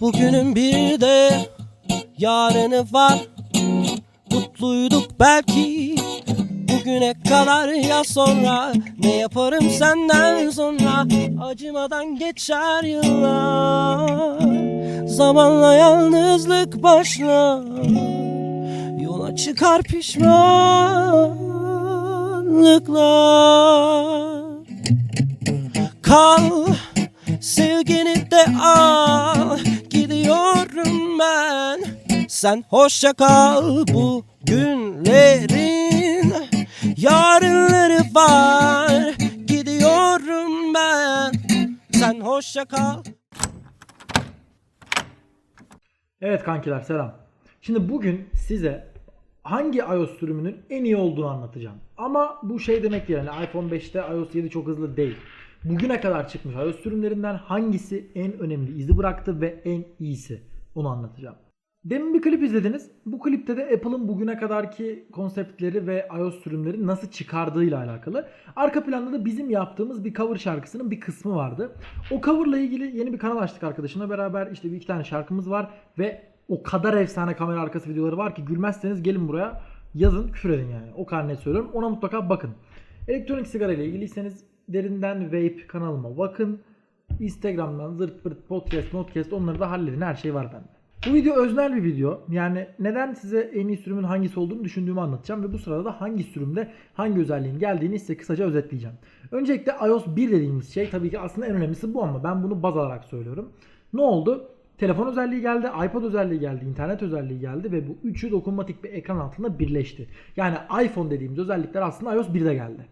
Bugünün bir de yarını var. Mutluyduk belki Bugüne kadar ya sonra. Ne yaparım senden sonra? Acımadan geçer yıllar. Zamanla yalnızlık başlar. Yola çıkar pişmanlıklar. Kal sevgini de al Gidiyorum ben Sen hoşça kal bu günlerin Yarınları var Gidiyorum ben Sen hoşça kal Evet kankiler selam. Şimdi bugün size hangi iOS sürümünün en iyi olduğunu anlatacağım. Ama bu şey demek değil. Yani iPhone 5'te iOS 7 çok hızlı değil. Bugüne kadar çıkmış iOS sürümlerinden hangisi en önemli izi bıraktı ve en iyisi onu anlatacağım. Demin bir klip izlediniz. Bu klipte de Apple'ın bugüne kadarki konseptleri ve iOS sürümleri nasıl çıkardığıyla alakalı. Arka planda da bizim yaptığımız bir cover şarkısının bir kısmı vardı. O coverla ilgili yeni bir kanal açtık arkadaşımla beraber. İşte bir iki tane şarkımız var ve o kadar efsane kamera arkası videoları var ki gülmezseniz gelin buraya yazın küfür edin yani. O kadar net söylüyorum. Ona mutlaka bakın. Elektronik sigara ile ilgiliyseniz derinden vape kanalıma bakın. Instagram'dan zırt pırt podcast, podcast onları da halledin. Her şey var bende. Bu video öznel bir video. Yani neden size en iyi sürümün hangisi olduğunu düşündüğümü anlatacağım ve bu sırada da hangi sürümde hangi özelliğin geldiğini size kısaca özetleyeceğim. Öncelikle iOS 1 dediğimiz şey tabii ki aslında en önemlisi bu ama ben bunu baz alarak söylüyorum. Ne oldu? Telefon özelliği geldi, iPad özelliği geldi, internet özelliği geldi ve bu üçü dokunmatik bir ekran altında birleşti. Yani iPhone dediğimiz özellikler aslında iOS 1'de geldi.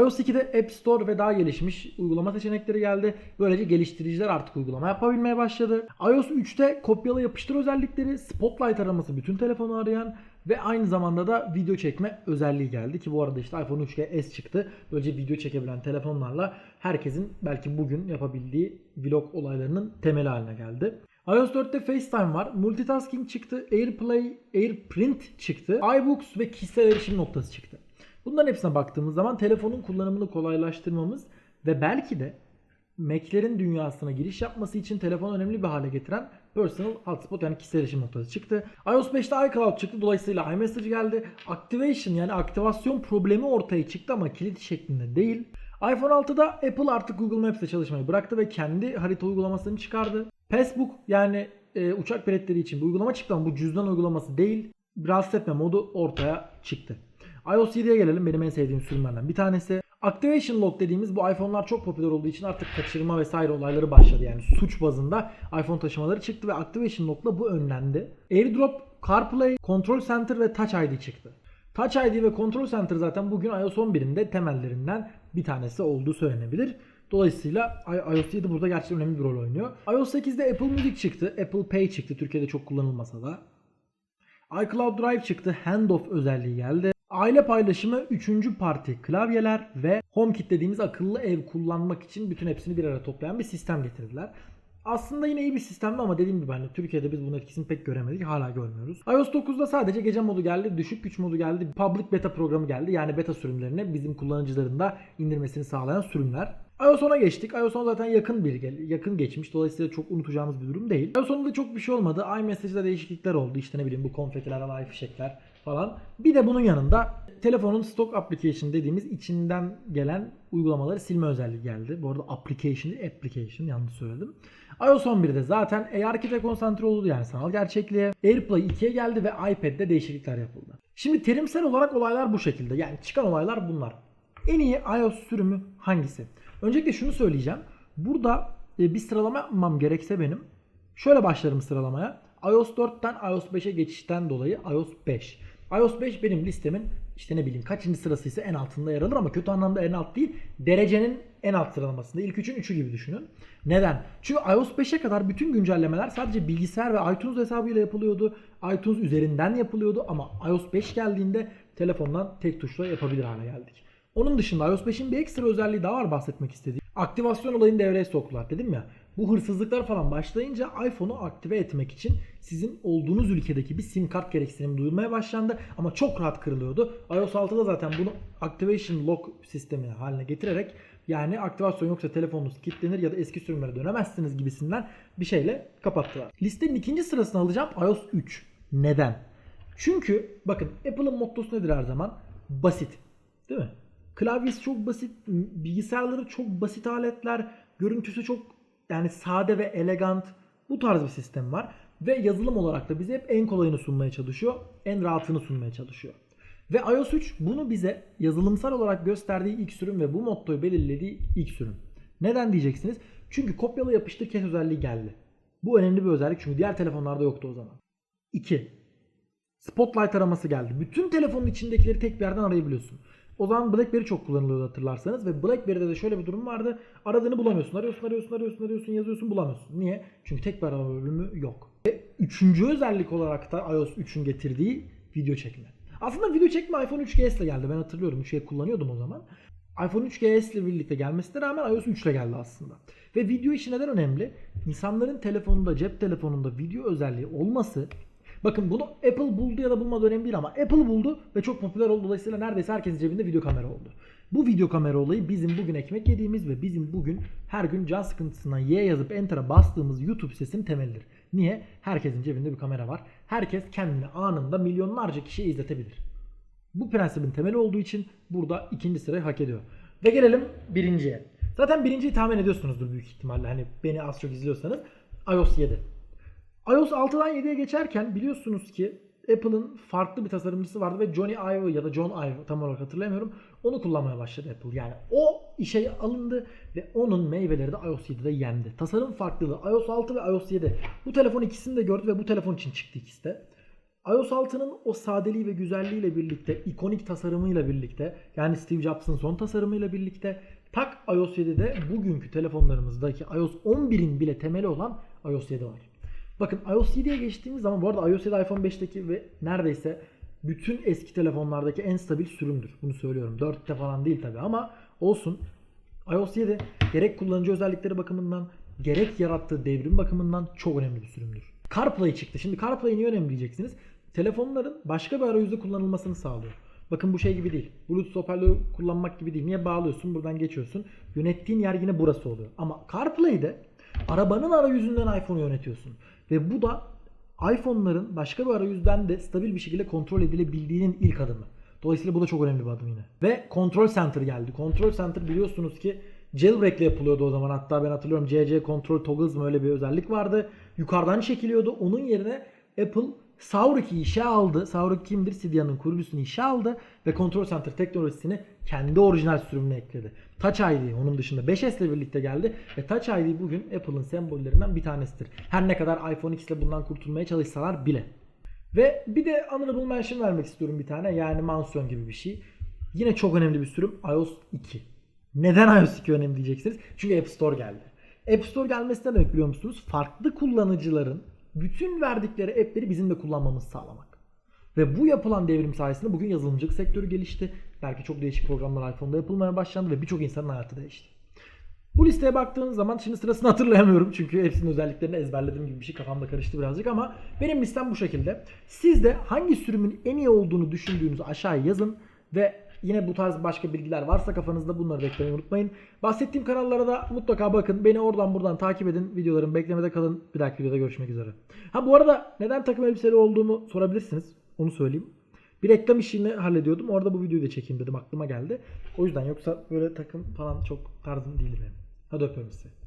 iOS 2'de App Store ve daha gelişmiş uygulama seçenekleri geldi. Böylece geliştiriciler artık uygulama yapabilmeye başladı. iOS 3'te kopyala yapıştır özellikleri, Spotlight araması bütün telefonu arayan ve aynı zamanda da video çekme özelliği geldi ki bu arada işte iPhone 3G S çıktı. Böylece video çekebilen telefonlarla herkesin belki bugün yapabildiği vlog olaylarının temeli haline geldi. iOS 4'te FaceTime var. Multitasking çıktı. AirPlay, AirPrint çıktı. iBooks ve kişisel erişim noktası çıktı. Bunların hepsine baktığımız zaman telefonun kullanımını kolaylaştırmamız ve belki de Mac'lerin dünyasına giriş yapması için telefonu önemli bir hale getiren Personal Hotspot yani kişisel erişim noktası çıktı. iOS 5'te iCloud çıktı. Dolayısıyla iMessage geldi. Activation yani aktivasyon problemi ortaya çıktı ama kilit şeklinde değil. iPhone 6'da Apple artık Google Maps'te çalışmayı bıraktı ve kendi harita uygulamasını çıkardı. Passbook yani e, uçak biletleri için bir uygulama çıktı ama bu cüzdan uygulaması değil. Rahatsız etme modu ortaya çıktı. iOS 7'ye gelelim benim en sevdiğim sürümlerden bir tanesi. Activation Lock dediğimiz bu iPhone'lar çok popüler olduğu için artık kaçırma vesaire olayları başladı. Yani suç bazında iPhone taşımaları çıktı ve Activation Lock'la bu önlendi. AirDrop, CarPlay, Control Center ve Touch ID çıktı. Touch ID ve Control Center zaten bugün iOS 11'in de temellerinden bir tanesi olduğu söylenebilir. Dolayısıyla iOS 7 burada gerçekten önemli bir rol oynuyor. iOS 8'de Apple Music çıktı. Apple Pay çıktı. Türkiye'de çok kullanılmasa da. iCloud Drive çıktı. Handoff özelliği geldi. Aile paylaşımı, üçüncü parti klavyeler ve HomeKit dediğimiz akıllı ev kullanmak için bütün hepsini bir araya toplayan bir sistem getirdiler. Aslında yine iyi bir sistemdi ama dediğim gibi hani Türkiye'de biz bunun etkisini pek göremedik. Hala görmüyoruz. iOS 9'da sadece gece modu geldi, düşük güç modu geldi, public beta programı geldi. Yani beta sürümlerini bizim kullanıcıların da indirmesini sağlayan sürümler. iOS 10'a geçtik. iOS 10 zaten yakın bir yakın geçmiş. Dolayısıyla çok unutacağımız bir durum değil. iOS 10'da çok bir şey olmadı. iMessage'da değişiklikler oldu. İşte ne bileyim bu konfetiler, havai fişekler falan. Bir de bunun yanında telefonun stock application dediğimiz içinden gelen uygulamaları silme özelliği geldi. Bu arada application değil application yanlış söyledim. iOS 11'de zaten ARKit'e konsantre oldu yani sanal gerçekliğe. AirPlay 2'ye geldi ve iPad'de değişiklikler yapıldı. Şimdi terimsel olarak olaylar bu şekilde. Yani çıkan olaylar bunlar. En iyi iOS sürümü hangisi? Öncelikle şunu söyleyeceğim. Burada bir sıralama yapmam gerekse benim. Şöyle başlarım sıralamaya. iOS 4'ten iOS 5'e geçişten dolayı iOS 5. iOS 5 benim listemin işte ne bileyim kaçıncı sırası ise en altında yer alır ama kötü anlamda en alt değil. Derecenin en alt sıralamasında. İlk üçün üçü gibi düşünün. Neden? Çünkü iOS 5'e kadar bütün güncellemeler sadece bilgisayar ve iTunes hesabıyla yapılıyordu. iTunes üzerinden yapılıyordu ama iOS 5 geldiğinde telefondan tek tuşla yapabilir hale geldik. Onun dışında iOS 5'in bir ekstra özelliği daha var bahsetmek istediğim. Aktivasyon olayını devreye soktular dedim ya. Bu hırsızlıklar falan başlayınca iPhone'u aktive etmek için sizin olduğunuz ülkedeki bir sim kart gereksinimi duyulmaya başlandı ama çok rahat kırılıyordu. iOS 6'da zaten bunu Activation Lock sistemi haline getirerek Yani aktivasyon yoksa telefonunuz kilitlenir ya da eski sürümlere dönemezsiniz gibisinden bir şeyle kapattılar. Listenin ikinci sırasını alacağım iOS 3. Neden? Çünkü bakın Apple'ın mottosu nedir her zaman? Basit. Değil mi? Klavyesi çok basit, bilgisayarları çok basit aletler, görüntüsü çok yani sade ve elegant. Bu tarz bir sistem var. Ve yazılım olarak da bize hep en kolayını sunmaya çalışıyor, en rahatını sunmaya çalışıyor. Ve iOS 3 bunu bize yazılımsal olarak gösterdiği ilk sürüm ve bu mottoyu belirlediği ilk sürüm. Neden diyeceksiniz? Çünkü kopyala yapıştır kes özelliği geldi. Bu önemli bir özellik çünkü diğer telefonlarda yoktu o zaman. 2. Spotlight araması geldi. Bütün telefonun içindekileri tek bir yerden arayabiliyorsun. O zaman BlackBerry çok kullanılıyordu hatırlarsanız ve BlackBerry'de de şöyle bir durum vardı. Aradığını bulamıyorsun. Arıyorsun, arıyorsun, arıyorsun, arıyorsun, yazıyorsun bulamıyorsun. Niye? Çünkü tek bir arama bölümü yok. Ve üçüncü özellik olarak da iOS 3'ün getirdiği video çekme. Aslında video çekme iPhone 3GS ile geldi. Ben hatırlıyorum. 3G kullanıyordum o zaman. iPhone 3GS ile birlikte gelmesine rağmen iOS 3 ile geldi aslında. Ve video işi neden önemli? İnsanların telefonunda, cep telefonunda video özelliği olması Bakın bunu Apple buldu ya da bulmadı önemli değil ama Apple buldu ve çok popüler oldu. Dolayısıyla neredeyse herkesin cebinde video kamera oldu. Bu video kamera olayı bizim bugün ekmek yediğimiz ve bizim bugün her gün can sıkıntısına Y yazıp Enter'a bastığımız YouTube sesinin temelidir. Niye? Herkesin cebinde bir kamera var. Herkes kendini anında milyonlarca kişiye izletebilir. Bu prensibin temeli olduğu için burada ikinci sırayı hak ediyor. Ve gelelim birinciye. Zaten birinciyi tahmin ediyorsunuzdur büyük ihtimalle. Hani beni az çok izliyorsanız. iOS 7. iOS 6'dan 7'ye geçerken biliyorsunuz ki Apple'ın farklı bir tasarımcısı vardı ve Johnny Ive ya da John Ive tam olarak hatırlamıyorum. Onu kullanmaya başladı Apple. Yani o işe alındı ve onun meyveleri de iOS 7'de yendi. Tasarım farklılığı iOS 6 ve iOS 7. Bu telefon ikisini de gördü ve bu telefon için çıktı ikisi de. iOS 6'nın o sadeliği ve güzelliğiyle birlikte, ikonik tasarımıyla birlikte, yani Steve Jobs'ın son tasarımıyla birlikte tak iOS 7'de bugünkü telefonlarımızdaki iOS 11'in bile temeli olan iOS 7 var. Bakın iOS 7'ye geçtiğimiz zaman bu arada iOS 7 iPhone 5'teki ve neredeyse bütün eski telefonlardaki en stabil sürümdür. Bunu söylüyorum. 4'te falan değil tabi ama olsun. iOS 7 gerek kullanıcı özellikleri bakımından gerek yarattığı devrim bakımından çok önemli bir sürümdür. CarPlay çıktı. Şimdi CarPlay niye önemli diyeceksiniz. Telefonların başka bir arayüzde kullanılmasını sağlıyor. Bakın bu şey gibi değil. Bluetooth hoparlörü kullanmak gibi değil. Niye bağlıyorsun? Buradan geçiyorsun. Yönettiğin yer yine burası oluyor. Ama CarPlay'de arabanın arayüzünden iPhone'u yönetiyorsun. Ve bu da iPhone'ların başka bir arayüzden de stabil bir şekilde kontrol edilebildiğinin ilk adımı. Dolayısıyla bu da çok önemli bir adım yine. Ve Control Center geldi. Control Center biliyorsunuz ki jailbreak ile yapılıyordu o zaman. Hatta ben hatırlıyorum CC Control Toggles mı öyle bir özellik vardı. Yukarıdan çekiliyordu. Onun yerine Apple Saurik'i işe aldı. Saurik kimdir? Cydia'nın kurucusunu işe aldı ve Control Center teknolojisini kendi orijinal sürümüne ekledi. Touch ID onun dışında 5S ile birlikte geldi ve Touch ID bugün Apple'ın sembollerinden bir tanesidir. Her ne kadar iPhone X ile bundan kurtulmaya çalışsalar bile. Ve bir de honorable mention vermek istiyorum bir tane. Yani mansiyon gibi bir şey. Yine çok önemli bir sürüm iOS 2. Neden iOS 2 önemli diyeceksiniz? Çünkü App Store geldi. App Store gelmesi ne demek biliyor musunuz? Farklı kullanıcıların bütün verdikleri app'leri bizim de kullanmamızı sağlamak. Ve bu yapılan devrim sayesinde bugün yazılımcılık sektörü gelişti. Belki çok değişik programlar iPhone'da yapılmaya başlandı ve birçok insanın hayatı değişti. Bu listeye baktığınız zaman şimdi sırasını hatırlayamıyorum çünkü hepsinin özelliklerini ezberlediğim gibi bir şey kafamda karıştı birazcık ama benim listem bu şekilde. Siz de hangi sürümün en iyi olduğunu düşündüğünüzü aşağıya yazın ve yine bu tarz başka bilgiler varsa kafanızda bunları da eklemeyi unutmayın. Bahsettiğim kanallara da mutlaka bakın. Beni oradan buradan takip edin. Videolarım beklemede kalın. Bir dahaki videoda görüşmek üzere. Ha bu arada neden takım elbiseli olduğumu sorabilirsiniz. Onu söyleyeyim. Bir reklam işini hallediyordum. Orada bu videoyu da çekeyim dedim. Aklıma geldi. O yüzden yoksa böyle takım falan çok tarzım değil benim. Hadi öpüyorum sizi.